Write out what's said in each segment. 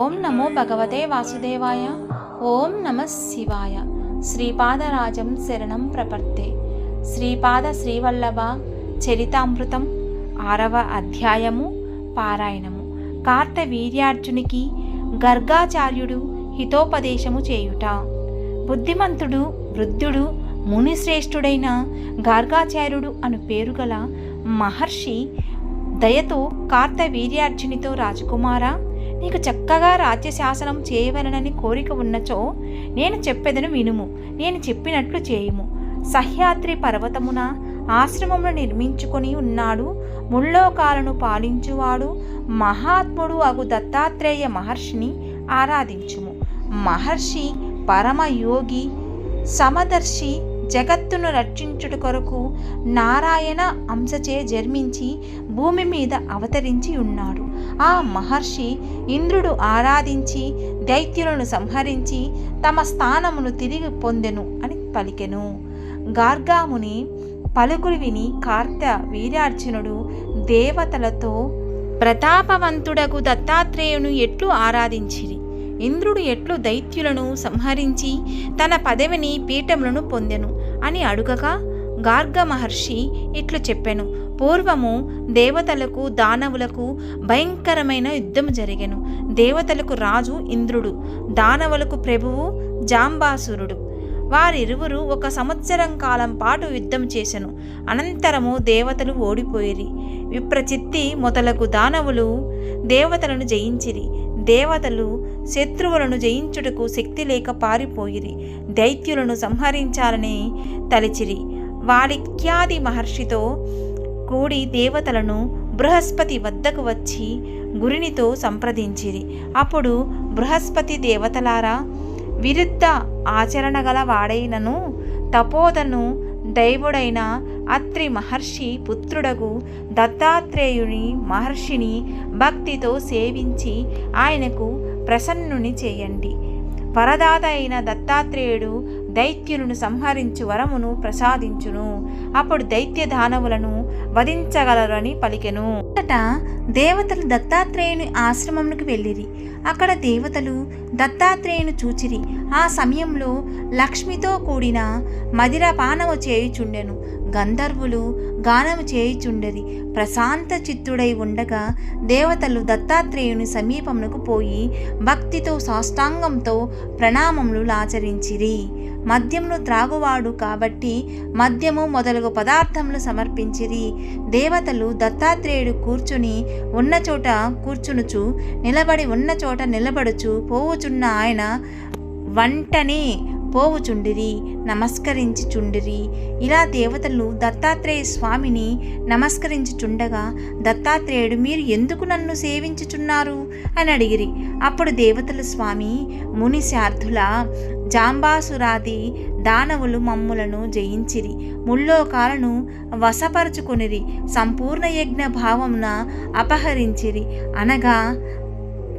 ఓం నమో భగవతే వాసుదేవాయ. ఓం నమ శివాయ. శ్రీపాదరాజం శరణం ప్రపర్తే శ్రీపాద శ్రీవల్లభ చరితామృతం ఆరవ అధ్యాయము పారాయణము. కార్త వీర్యార్జునికి గర్గాచార్యుడు హితోపదేశము చేయుట. బుద్ధిమంతుడు వృద్ధుడు మునిశ్రేష్ఠుడైన గార్గాచార్యుడు అను పేరుగల మహర్షి దయతో కార్త వీర్యార్జునితో రాజకుమారా నీకు చక్కగా రాజ్యశాసనం చేయవలనని కోరిక ఉన్నచో నేను చెప్పెదను వినుము. నేను చెప్పినట్లు చేయుము. సహ్యాద్రి పర్వతమున ఆశ్రమమును నిర్మించుకొని ఉన్నాడు. ముల్లోకాలను పాలించువాడు. మహాత్ముడు అగు దత్తాత్రేయ మహర్షిని ఆరాధించుము. మహర్షి పరమయోగి సమదర్శి జగత్తును రక్షించుట కొరకు నారాయణ అంశచే జన్మించి భూమి మీద అవతరించి ఉన్నాడు. ఆ మహర్షి ఇంద్రుడు ఆరాధించి దైత్యులను సంహరించి తమ స్థానమును తిరిగి పొందెను అని పలికెను. గార్గాముని పలుకులు విని కార్త వీరార్జునుడు దేవతలతో ప్రతాపవంతుడకు దత్తాత్రేయును ఎట్లు ఆరాధించిరి? ఇంద్రుడు ఎట్లు దైత్యులను సంహరించి తన పదవిని పీఠములను పొందెను అని అడుగగా గార్గ మహర్షి ఇట్లు చెప్పెను. పూర్వము దేవతలకు దానవులకు భయంకరమైన యుద్ధం జరిగెను. దేవతలకు రాజు ఇంద్రుడు దానవులకు ప్రభువు జాంబాసురుడు. వారిరువురు ఒక సంవత్సరం కాలం పాటు యుద్ధం చేసెను. అనంతరము దేవతలు ఓడిపోయిరి. విప్రచిత్తి మొదలగు దానవులు దేవతలను జయించిరి. దేవతలు శత్రువులను జయించుటకు శక్తి లేక పారిపోయిరి దైత్యులను సంహరించాలని తలిచిరి. వాలిక్యాది మహర్షితో కూడి దేవతలను బృహస్పతి వద్దకు వచ్చి గురినితో సంప్రదించిరి. అప్పుడు బృహస్పతి దేవతలారా విరుద్ధ ఆచరణ గల వాడైనను తపోదను దైవుడైన అత్రి మహర్షి పుత్రుడగు దత్తాత్రేయుని మహర్షిని భక్తితో సేవించి ఆయనకు ప్రసన్నుని చేయండి. వరదాత అయిన దత్తాత్రేయుడు దైత్యులను సంహరించు వరమును ప్రసాదించును. అప్పుడు దైత్య దానవులను వధించగలరని పలికెను. అంతట దేవతలు దత్తాత్రేయుని ఆశ్రమంకు వెళ్ళిరి. అక్కడ దేవతలు దత్తాత్రేయును చూచిరి. ఆ సమయంలో లక్ష్మితో కూడిన మదిరపానము చేయుచుండెను. గంధర్వులు గానము చేయుచుండరి. ప్రశాంత చిత్తుడై ఉండగా దేవతలు దత్తాత్రేయుని సమీపమునకు పోయి భక్తితో సాష్టాంగంతో ప్రణామములు ఆచరించిరి. మద్యమును త్రాగువాడు కాబట్టి మద్యము మొదలగు పదార్థములు సమర్పించిరి. దేవతలు దత్తాత్రేయుడు కూర్చుని ఉన్న చోట కూర్చునుచు నిలబడి ఉన్న చోట నిలబడుచు పోవుచున్న ఆయన వంటనే పోవుచుండిరి నమస్కరించుచుండిరి. ఇలా దేవతలు దత్తాత్రేయ స్వామిని నమస్కరించుచుండగా దత్తాత్రేయుడు మీరు ఎందుకు నన్ను సేవించుచున్నారు? అని అడిగిరి. అప్పుడు దేవతల స్వామి ముని శార్థుల జాంబాసురాది దానవులు మమ్ములను జయించిరి. ముల్లోకాలను వశపరుచుకొనిరి. సంపూర్ణ యజ్ఞ భావమున అపహరించిరి. అనగా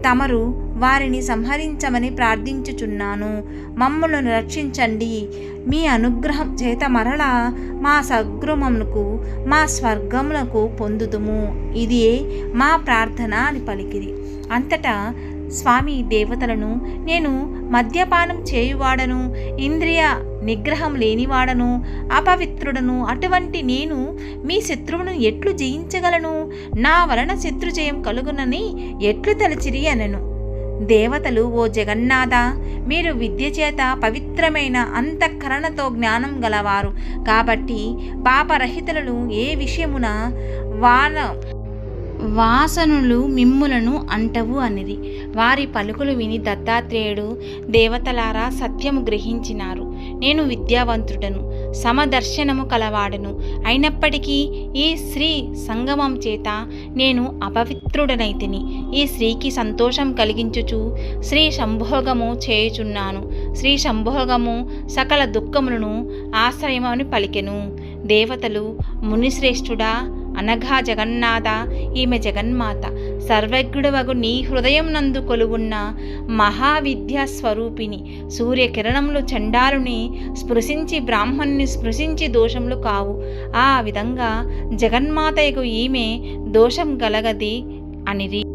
తమరు వారిని సంహరించమని ప్రార్థించుచున్నాను. మమ్మలను రక్షించండి. మీ అనుగ్రహం చేత మరలా మా సద్గృహమునకు మా స్వర్గములకు పొందుదుము. ఇది మా ప్రార్థన అని పలికిరి. అంతటా స్వామి దేవతలను నేను మద్యపానం చేయువాడను ఇంద్రియ నిగ్రహం లేనివాడను అపవిత్రుడను అటువంటి నేను మీ శత్రువును ఎట్లు జయించగలను? నా వలన శత్రుజయం కలుగునని ఎట్లు తలచిరి అనను. దేవతలు ఓ జగన్నాథ మీరు విద్య చేత పవిత్రమైన అంతఃకరణతో జ్ఞానం గలవారు. కాబట్టి పాపరహితులను ఏ విషయమున వాన వాసనులు మిమ్ములను అంటవు అనిది. వారి పలుకులు విని దత్తాత్రేయుడు దేవతలారా సత్యము గ్రహించినారు. నేను విద్యావంతుడను సమదర్శనము కలవాడను. అయినప్పటికీ ఈ స్త్రీ సంగమం చేత నేను అపవిత్రుడనైతిని. ఈ స్త్రీకి సంతోషం కలిగించుచు శ్రీ సంభోగము చేయుచున్నాను. శ్రీ సంభోగము సకల దుఃఖములను ఆశ్రయమని పలికెను. దేవతలు మునిశ్రేష్ఠుడా అనఘా జగన్నాథ ఈమె జగన్మాత. సర్వజ్ఞుడవగు నీ హృదయం నందు కొలువున్న మహావిద్యా స్వరూపిణి. సూర్యకిరణములు చండాలుని స్పృశించి బ్రాహ్మణ్ణి స్పృశించి దోషములు కావు. ఆ విధంగా జగన్మాతయకు ఈమె దోషం గలగది అనిరి.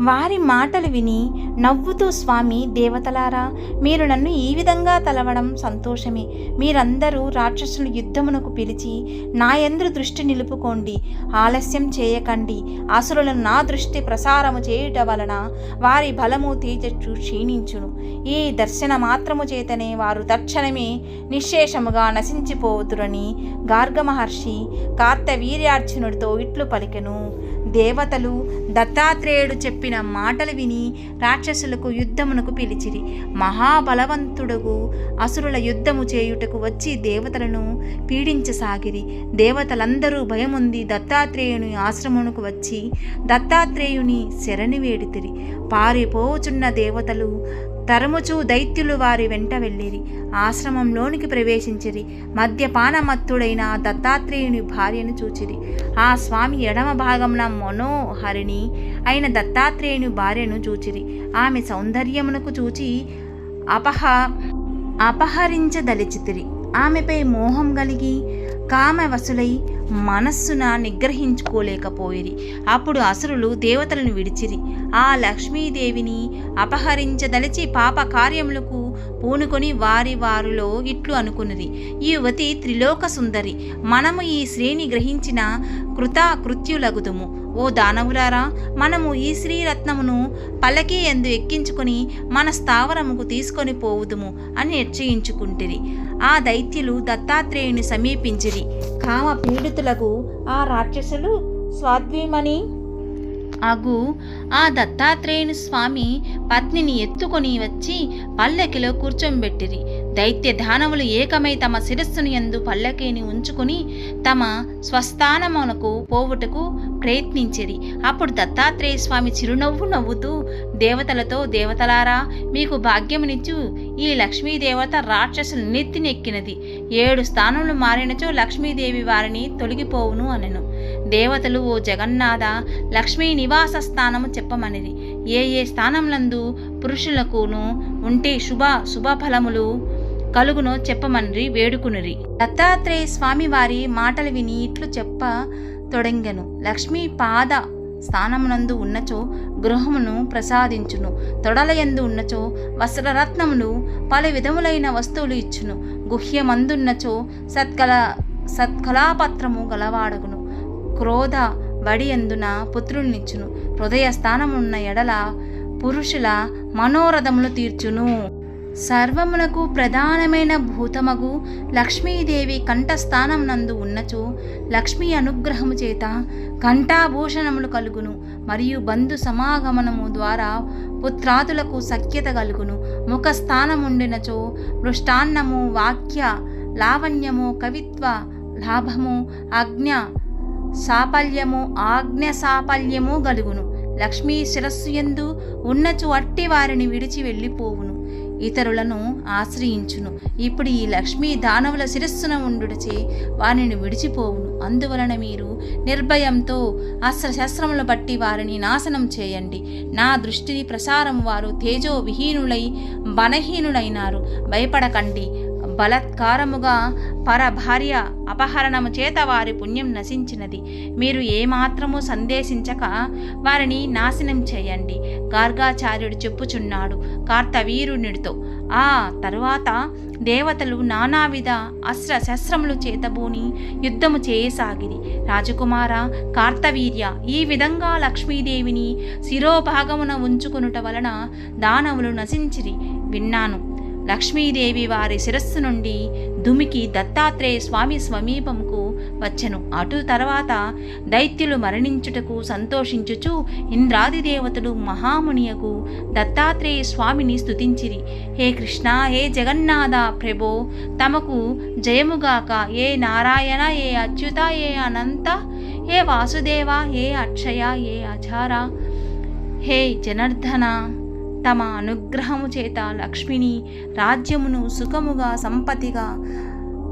వారి మాటలు విని నవ్వుతూ స్వామి దేవతలారా మీరు నన్ను ఈ విధంగా తలవడం సంతోషమే. మీరందరూ రాక్షసుల యుద్ధమునకు పిలిచి నా ఎందు దృష్టి నిలుపుకోండి. ఆలస్యం చేయకండి. అసురులను నా దృష్టి ప్రసారము చేయుట వలన వారి బలము తేజస్సు క్షీణించును. ఈ దర్శన మాత్రము చేతనే వారు తక్షణమే నిశ్శేషముగా నశించిపోవుతురని గార్గ మహర్షి కార్తవీర్యార్జునుడితో ఇట్లు పలికెను. దేవతలు దత్తాత్రేయుడు చెప్పిన మాటలు విని రాక్షసులకు యుద్ధమునకు పిలిచిరి. మహాబలవంతుడుగు అసురుల యుద్ధము చేయుటకు వచ్చి దేవతలను పీడించసాగిరి. దేవతలందరూ భయముంది దత్తాత్రేయుని ఆశ్రమునకు వచ్చి దత్తాత్రేయుని శరణి వేడితిరి. పారిపోచున్న దేవతలు తరుముచూ దైత్యులు వారి వెంట వెళ్ళిరి. ఆశ్రమంలోనికి ప్రవేశించిరి. మద్యపానమత్తుడైన దత్తాత్రేయుని భార్యను చూచిరి. ఆ స్వామి ఎడమ భాగంన మనోహరిణి అయిన దత్తాత్రేయుని భార్యను చూచిరి. ఆమె సౌందర్యమునకు చూచి అపహ అపహరించదలిచితిరి. ఆమెపై మోహం కలిగి కామవసులై మనస్సున నిగ్రహించుకోలేకపోయిరి. అప్పుడు అసురులు దేవతలను విడిచిరి. ఆ లక్ష్మీదేవిని అపహరించదలిచి పాప కార్యములకు పూనుకొని వారి వారిలో ఇట్లు అనుకున్నది. ఈ యువతి త్రిలోక సుందరి. మనము ఈ శ్రేణి గ్రహించిన కృతాకృత్యులగుదుము. ఓ దానవులారా మనము ఈ శ్రీరత్నమును పలకి ఎందు ఎక్కించుకొని మన స్థావరముకు తీసుకొని పోవుదుము అని నిశ్చయించుకుంటుంది ఆ దైత్యులు దత్తాత్రేయుని సమీపించిరి. కామ పీడితులకు ఆ రాక్షసులు స్వాద్వీమని అగు ఆ దత్తాత్రేయుని స్వామి పత్నిని ఎత్తుకొని వచ్చి పల్లకిలో కూర్చోబెట్టిరి. దైత్య దానవులు ఏకమై తమ శిరస్సును ఎందు పల్లకీని ఉంచుకుని తమ స్వస్థానమునకు పోవుటకు ప్రయత్నించిరి. అప్పుడు దత్తాత్రేయ స్వామి చిరునవ్వు నవ్వుతూ దేవతలతో దేవతలారా మీకు భాగ్యమునిచ్చు ఈ లక్ష్మీదేవత రాక్షసులు నెత్తినెక్కినది. ఏడు స్థానములు మారినచో లక్ష్మీదేవి వారిని తొలగిపోవును అనెను. దేవతలు ఓ జగన్నాథ లక్ష్మీ నివాస స్థానము చెప్పమనిది ఏ ఏ స్థానములందు పురుషులకును ఉంటే శుభ శుభఫలములు కలుగునో చెప్పమనిరి వేడుకునిరి. దత్తాత్రేయ స్వామి వారి మాటలు విని ఇట్లు చెప్ప తొడంగెను. లక్ష్మీ పాద స్థానమునందు ఉన్నచో గృహమును ప్రసాదించును. తొడలయందు ఉన్నచో వస్త్రరత్నములు పలు విధములైన వస్తువులు ఇచ్చును. గుహ్యమందున్నచో సత్కల సత్కళాపత్రము గలవాడగును. క్రోధ బడి ఎందున పుత్రుల్నిచ్చును. హృదయ స్థానమున్న ఎడల పురుషుల మనోరథములు తీర్చును. సర్వమునకు ప్రధానమైన భూతమగు లక్ష్మీదేవి కంఠస్థానం నందు ఉన్నచో లక్ష్మీ అనుగ్రహము చేత కంఠాభూషణములు కలుగును మరియు బంధు సమాగమనము ద్వారా పుత్రాదులకు సఖ్యత కలుగును. ముఖస్థానముండినచో మృష్టాన్నము వాక్య లావణ్యము కవిత్వ లాభము ఆజ్ఞ సాఫల్యము ఆజ్ఞ సాఫల్యము గలుగును లక్ష్మీ శిరస్సు ఎందు ఉన్నచు అట్టి వారిని విడిచి వెళ్ళిపోవును. ఇతరులను ఆశ్రయించును. ఇప్పుడు ఈ లక్ష్మీ దానవుల శిరస్సున ఉండుటచే వారిని విడిచిపోవును. అందువలన మీరు నిర్భయంతో అస్త్రశస్త్రములు బట్టి వారిని నాశనం చేయండి. నా దృష్టిని ప్రసారం వారు తేజోవిహీనులై బలహీనులైనారు. భయపడకండి. బలత్కారముగా పరభార్య అపహరణము చేత వారి పుణ్యం నశించినది. మీరు ఏమాత్రము సందేశించక వారిని నాశనం చేయండి. గార్గాచార్యుడు చెప్పుచున్నాడు కార్తవీరునిడితో. ఆ తరువాత దేవతలు నానావిధ అస్త్ర శస్త్రములు చేతబూని యుద్ధము చేయసాగిరి. రాజకుమార కార్తవీర్య ఈ విధంగా లక్ష్మీదేవిని శిరోభాగమున ఉంచుకొనుట వలన దానవులు నశించిరి. విన్నాను. లక్ష్మీదేవి వారి శిరస్సు నుండి దుమికి దత్తాత్రేయ స్వామి సమీపముకు వచ్చెను. అటు తర్వాత దైత్యులు మరణించుటకు సంతోషించుచు ఇంద్రాది దేవతలు మహామునియకు దత్తాత్రేయ స్వామిని స్తుతించిరి. హే కృష్ణ హే జగన్నాథ ప్రభో తమకు జయముగాక ఏ నారాయణ ఏ అచ్యుత ఏ అనంత ఏ వాసుదేవ ఏ అక్షయ ఏ అచార హే జనార్దన. తమ అనుగ్రహము చేత లక్ష్మిని రాజ్యమును సుఖముగా సంపతిగా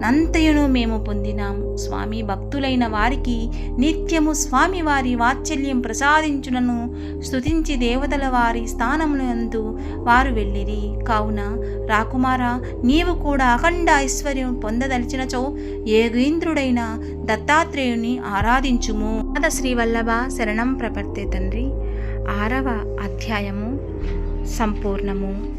నంతయును మేము పొందినాము. స్వామి భక్తులైన వారికి నిత్యము స్వామి వారి వాత్సల్యం ప్రసాదించునను స్తుతించి దేవతల వారి స్థానమునందు వారు వెళ్ళిరి. కావున రాకుమార నీవు కూడా అఖండ ఐశ్వర్యం పొందదలిచినచో ఏగేంద్రుడైన దత్తాత్రేయుని ఆరాధించుము. అద శ్రీవల్లభ శరణం ప్రపర్తే తండ్రి. ఆరవ అధ్యాయము. సంపూర్ణము.